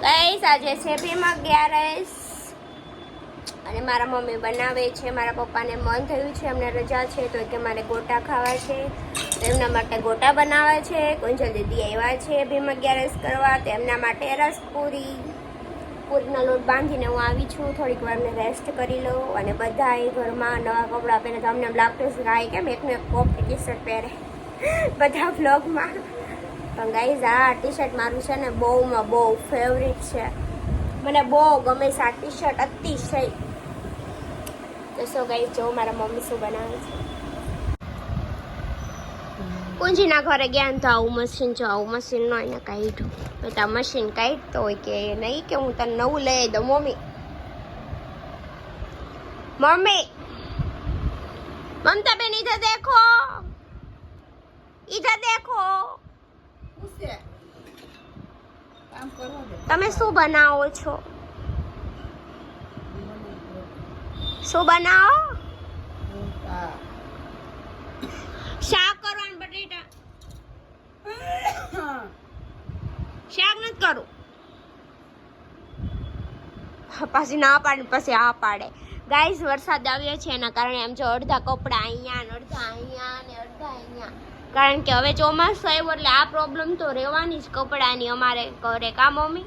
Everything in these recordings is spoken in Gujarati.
ગાઈસ આજે છે ભીમાં ગયા રહીશ અને મારા મમ્મી બનાવે છે, મારા પપ્પાને મન થયું છે એમને રજા છે, તો કે મારે ગોટા ખાવા છે. એમના માટે ગોટા બનાવે છે કુંજલ દીદી આવ્યા છે, ભીમ અગિયારસ કરવા, તો એમના માટે રસ પૂરી પૂરીનો લોટ બાંધીને હું આવી છું, થોડીક વાર મેં રેસ્ટ કરી લઉં અને બધાએ ઘરમાં નવા કપડાં પહેરે તો અમને લાગતું છે કે કેમ એકને એક કોપી ટી શર્ટ પહેરે? બધા વ્લોગમાં પણ ગાઈઝ આ ટી શર્ટ મારું છે ને બહુમાં બહુ ફેવરિટ છે. મને બહુ ગમે છે આ ટી શર્ટ અતિશય. તો સો ગાઈઝ જો મારા મમ્મી શું બનાવે છે. કુંજીના ઘરે ગયા ને તો આવું મશીન જો આવું મશીન ન એને કાઢ્યું. તો આ મશીન કાઢતો હોય કે નહીં કે હું તને નવું લઈ દઉં, મમ્મી. મમ્મી! મમતા બેન ઇધર દેખો ઇધર દેખો કામ કરવા દે તમે શું બનાવો છો? શું બનાવો? શાક કરવાનું બટેટા. શાક નથી કરું. પછી ના પાડે પછી આ પાડે. ગાઈઝ વરસાદ આવ્યો છે, એના કારણે એમ જો અડધા કપડાં અહીંયા ને અડધા અહીંયા ને અડધા અહીંયા. કારણ કે હવે ચોમાસું આવ્યું એટલે આ પ્રોબ્લેમ તો રહેવાની જ કપડાની. અમારે ઘરે કા, મમ્મી?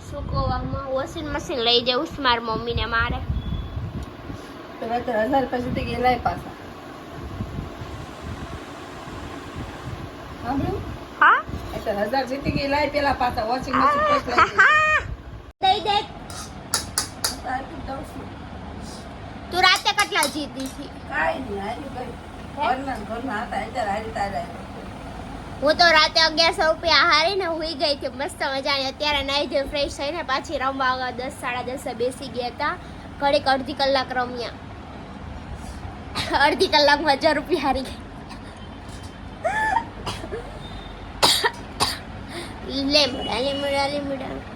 સુકવવામાં વોશિંગ મશીન લઈ જવું છે મારી મમ્મીને મારે. પેલા તો હજાર પછી તે ગયેલા પાછા. સાંભળ્યું? હા? એ તો હજાર જીતી ગયેલા પેલા પાછા વોચિંગ મશીન પછી લઈ દઈ ગઈ. દે. તારથી દઉં છું. તું રાતે કેટલા જીતી હતી કાંઈ નહીં, હારી ગઈ. ઘરના ને ઘરના હતા, અત્યારે હારી તારે આવી. હું તો રાતે અગિયારસો રૂપિયા હારીને હુઈ ગઈ હતી, મસ્ત મજાની. અત્યારે નાઈ ધોઈ ફ્રેશ થઈને પાછી રમવા આગળ દસ, સાડા દસે બેસી ગયા હતા. ઘડીક અડધી કલાક રમ્યા. અડધી કલાકમાં હજાર રૂપિયા હારી ગઈ લીમડા લીમડા લીમડા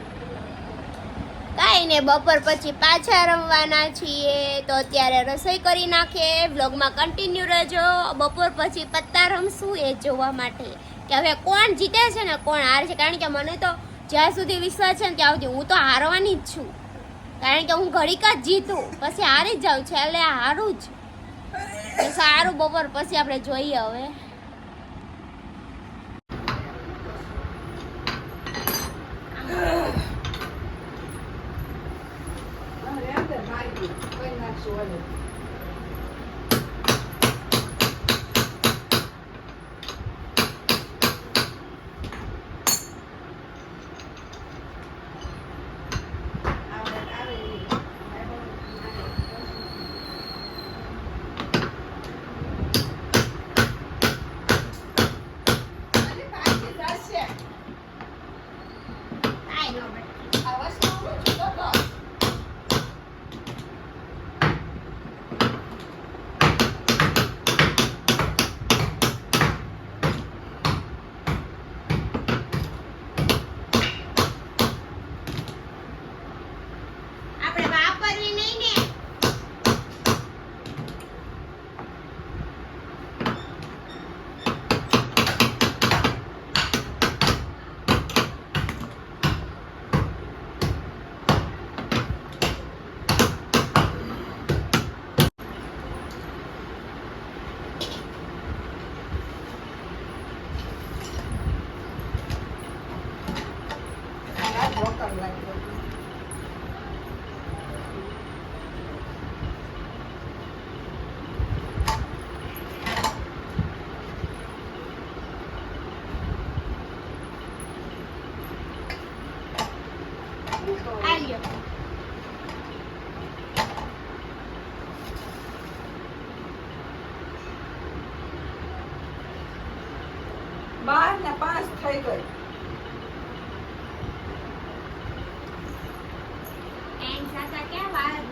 કાંઈ ને બપોર પછી પાછા રમવાના છીએ. તો અત્યારે રસોઈ કરી નાખીએ. બ્લોગમાં કન્ટિન્યુ રહેજો. બપોર પછી પત્તા રમશું એ જોવા માટે. કે હવે કોણ જીતે છે ને કોણ હારે છે? કારણ કે મને તો જ્યાં સુધી વિશ્વાસ છે ને ત્યાં સુધી હું તો હારવાની જ છું. કારણ કે હું ઘડીક જ જીતું. પછી હારી જ જાઉં. છેલ્લે હારું જ. સારું બપોર પછી આપણે જોઈએ હવે. મારી નાખશું ઓલું. આવડે આવે નહીં. અરે પાછી જશે. કાંઈ ન બને. આ વસ્તુ હું છું તો તો. આપણે વાપરવી નહીં ને આ ઢોકળ લાગી ગયું. આલ્યો બાર ને પાંચ થઈ ગઈ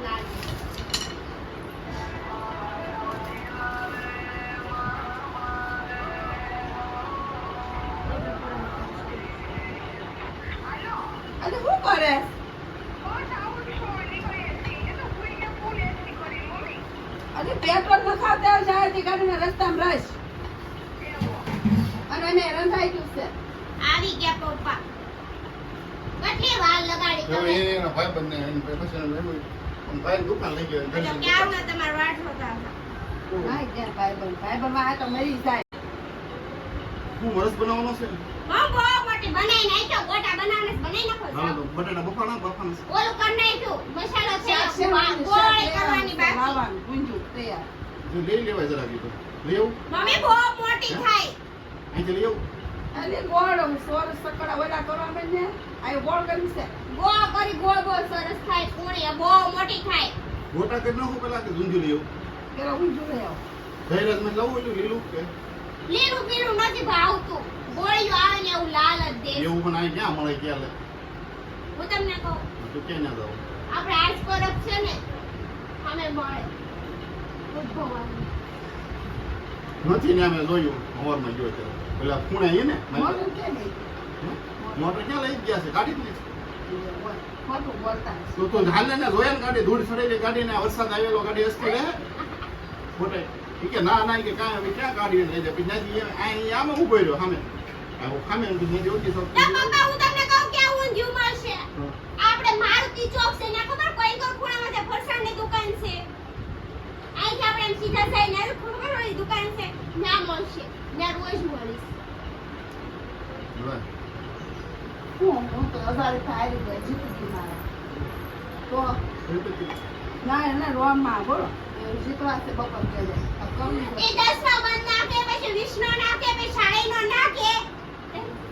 લાગે શું કરે અને પેટ્રોલ ન તે ગાડીને રસ્તામાં રસ અને એને રંધાઈ ગયું છે. આવી ગયા પપ્પા. કેટલી વાર તમે? હવે એના ભાઈબંધને એને પછી એને એનું આમ ભાઈ દુકાન લઈ ગયો તો ક્યાં આવું તમારે વાટ હતા હા, ક્યાં ભાઈબંધ? ભાઈબંધમાં આ તો મરી જાય. હું વરસ બનાવવાનો છે? હા બહુ મોટી બનાવી નાખ્યો ગોટા બનાવને બનાવી નાખો હા તો બટાટા બફાણા બફાણા ઓલું કરી નાખ્યું. મસાલો છે. ગોળ કરવાની બાકી. ગુંજુ, તૈયાર. જો લઈ લેવાય જરા તો. લઈ આવું. મમ્મી બહુ મોટી થાય. અહીં લઈ આવું. અરે ગોળ, સોળ, સકડા ઓલા કરવા માંડે ને, આ ગોળ કરી છે. ગો કરી ગોળ ગોળ સરસ થાય પૂણી બહુ મોટી થાય. ગોટા કરી નાખો પેલા કે ઝુંઝુ લઈ આવું? પેલા ઝુંઝુ લઈ આવું. જયરાજમાં લઉં એટલું લીલું કે? લીલું પીળું નથી ભાવતું. ગોળીઓ આવે ને એવું લાલ જ દે એવું પણ અહીં ક્યાં મળે ક્યાં લે હું તમને કહું. તો ક્યાં ના જાવ આપણે આજ પરબ છે ને અમે મળે. નથી ને અમે જોયું હવારમાં જોયું ત્યારે. પેલા ખૂણે અહીં ને એ? મોટર ક્યાં લઈ ગયા છે? કાઢી જ તો તો હાલે ને જોયા ને ગાડી ધૂળ ચડેલી ગાડી ને વરસાદ આવેલો ગાડી હસતી રહે ખોટે. ઈ કે ના ના કે કાંઈ હવે ક્યાં ગાડી લઈ જાય? પછી ત્યાંથી અહીં આમાં ઊભો રહ્યો સામે? સામે આપણે મારુતિ ચોક છે ને ખબર? કોઈ કોઈ ખૂણામાં ફરસાણની દુકાન છે. અહીંથી આપણે એમ સીધા જઈને ને ખબર હોય દુકાન છે ત્યાં મળશે. ત્યાં રોજ મળીશ. હું તો હજારે થાય ગઈ જીતી મારા. તો ના ના રોમમાં બોલો જીતવા છે બપોર કમી એ દસ નો બંધ નાખે પછી વીસ નો નાખે પછી સાડી નો નાખે.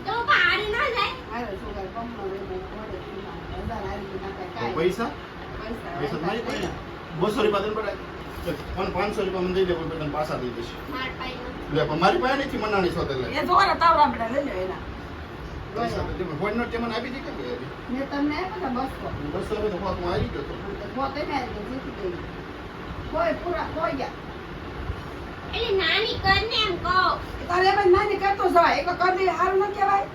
તો પાડી ન જાય. હારે છોકરા ગઈ નાખે કાંઈ. પૈસા? પૈસા પૈસા નહીં પાસે બસો રૂપિયા પડાય પાંચસો રૂપિયા મને દઈ દે પણ તને પાછા દઈ દઈશ. લે પણ મારી પાસે નથી મનાણી સોતે લે એ જોરા તાવડા બેટા લઈ લે એના. પૈસા તો દે. ફોન નોટ મને આપી દી કે મેં તમને આપ્યા તા બસો. બસો રૂપિયા તો હોત આવી ગયો તો. પોતે ને આવી ગઈ, જીતી ગઈ. કોઈ પૂરા કોઈ ગયા. એટલે નાની કરને એમ કહો. તારે એમ નાની કરતો જાય એક કરી દે સારું ન કહેવાય.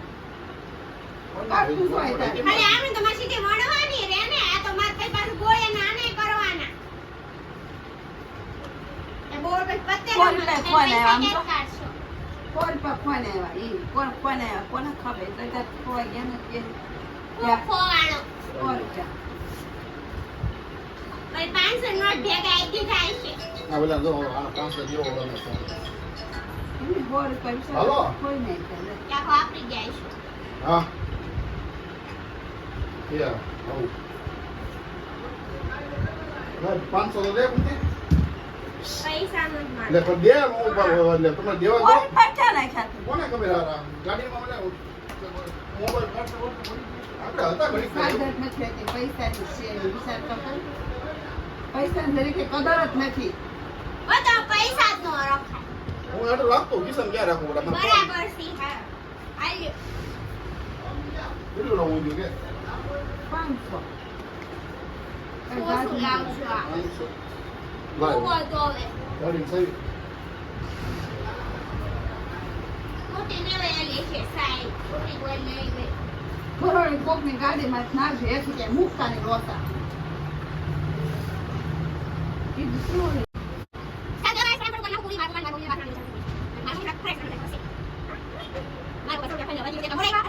કાઢતું જ હોય તારે. અરે આમને તો મારી સીધી વણવાની રે ને આ તો મારે કઈ પાછું ગોળે નાને કરવાના એ બોલ પછી પત્તે કોણ પર ફોન આવ્યા એ કોણ ફોન આવ્યા? કોને ખબર? તો ત્યાં ખોવાઈ ગયા ને કે કોણ ત્યાં પાંચસો નોટ ભેગા આવી જાય છે આ પેલા જો આ પાંચસો જેવો ઓલો એમની બોર પૈસા કોઈ નહીં કરે ત્યાં વાપરી જાય છે. હા. યા આવું. પાંચસો તો દે પૂછી પૈસા મારે પણ દે હું ઉપર એટલે તમે દેવા દો. પૈસા નાખ્યા તું? કોને ખબર આ ગાડીમાં મને મોબાઈલ કાઢતો આપણે હતા ઘડી કદર નથી હોતી, પૈસાની છે. વિચાર તો કર. પૈસાની તરીકે કદર જ નથી. બધા પૈસા જ નો રખાય. હું આટલું રાખતો કિશન ક્યાં રાખું બરાબર મને બરાબર સી હા. આલ્યો. કેટલું રહું છું કે? પાંચસો. ઓછું પાંચસો. લેવાયેલી છે સાઈ મોટી કોઈ લઈ ગઈ બરોબર કોકની ગાડીમાં નાખજો એથી કે મુકતા ની રોતા કીધું શું રે? સાગર આ સાગર કોના પૂરી મારું મારું મારું મારું મારું મારું ફ્રેશ મને પછી મારું પાછું કે ફાઈનલ વધી ગયો મોરે આ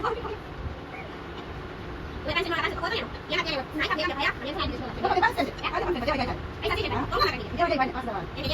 લે કાંઈ નો કાંઈ કોઈ નહીં યા કે ના કે યા યા યા યા બરોબર, પાસે છે. આજે મને બજાવે જાય. પૈસા દીધા કોણ લાગે જેવો જાય, પાસે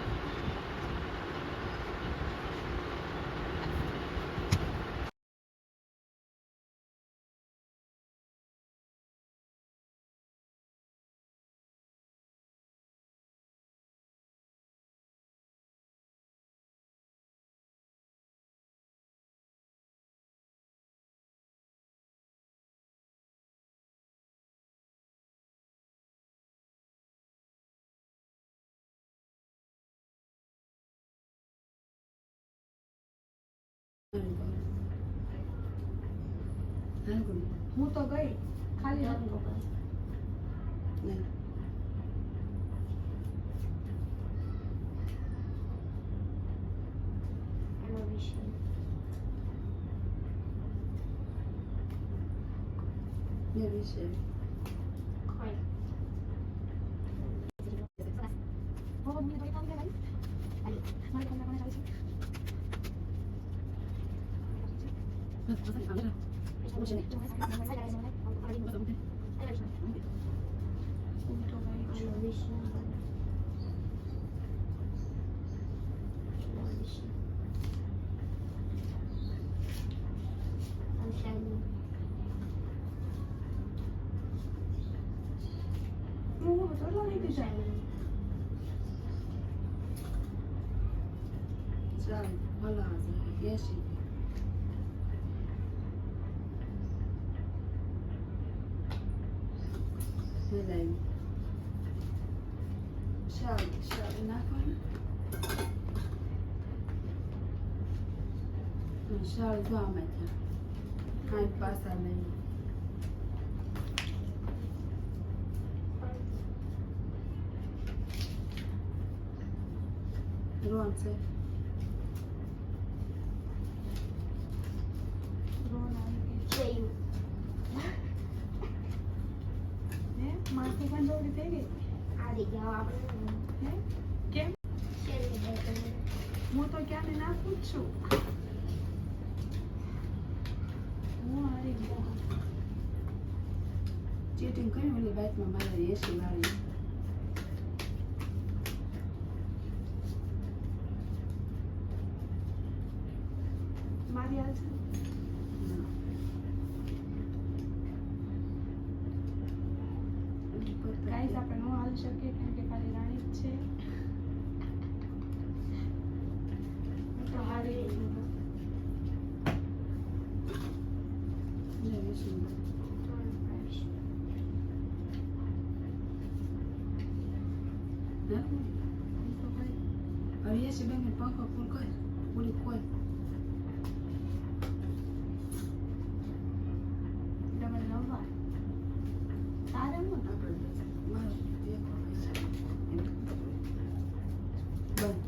હું તો ગઈ ખાલી નથી નહીં. એનો વિષય એ વિશે કોઈ બહુ હું તો લઈ દીધા ચાલ ભલા એસી મિલાવી શાલ શાલ નાખવાનું શાલ જો આમાં ત્યાં હાથ પાસા લઈ રોન છે રોન આવી ગઈ હે માથું પણ દોડી થઈ ગઈ હે? કેમ? હું તો ક્યારે નાખું જ છું. હું આવી ગયા ચીટિંગ કરી ઓલી બાઇકમાં મારે એસી વાળી મારી હાલ છે ગાઈસ હાલ શકીએ કેમ કે ખાલી રાણી જ છે હું તો હારી ગઈ છું. વિષ્ણુ. બેન પંખો ફૂલ કર પૂરી ખોલ ડબલ નંબર તારે હું આપણે મારો એક પૈસા બંધ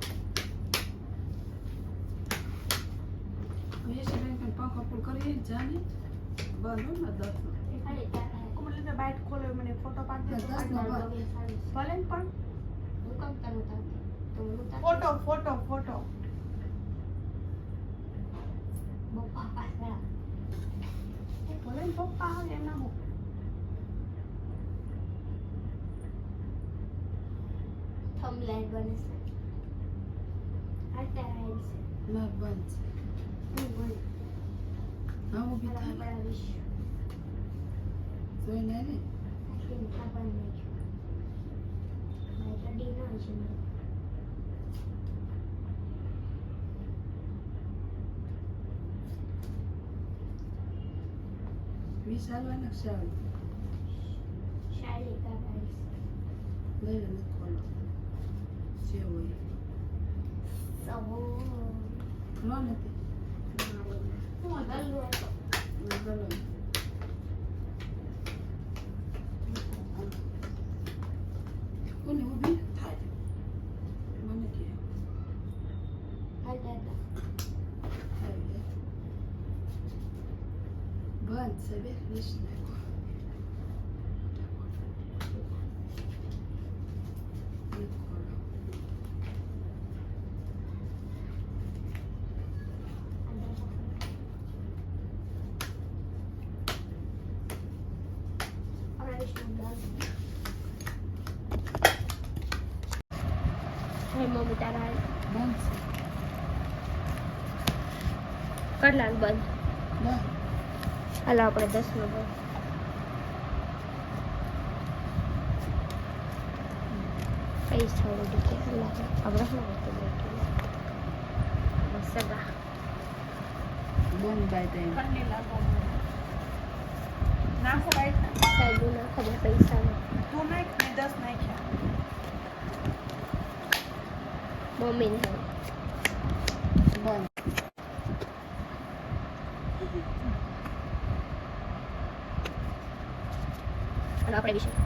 હવે એસી બેન પંખો ફૂલ કરી જાને બંધ ને દસ નો કુમલે ખોલે મને ફોટો પાડી ભલે ને પણ ફોટો ફોટો. ફોટો ફોટો ભલે ને પપ્પા આવે એના હું થંબલાઈન બને છે. અત્યારે છે. ના બંધ હું બોલ હા ઊભી મારા થાય બડા વિશ્વ જોઈને ને આખી ખબર નહીં મારી ગાડી ના છે વિશાલ વાળા શાલ શાળી કાઢાઈશ લઈ લે ખોલો જે હોય સવો લો નથી હું ગલ્લું હતો ગલો કોને ઊભી થાય મને કે હતા હતા આવી બંધ છે બે વીસ નાખો એક ખોલો આપણા વિષ્ણુ દાસ હે મમ્મી તારા બંધ છે કેટલાનું બંધ ના હાલો આપણે દસ નો બંધ પૈસા ઉડી કે હાલો આપણે શું કરતું બેઠું સગા બંધ બાય ટાઈમ ઠંડી લાગો નાખો બાઈટ સાહેબ ના ખબર પૈસા તું નાખ મેં દસ મમ્મીને બંધ હાલો આપણે વિશે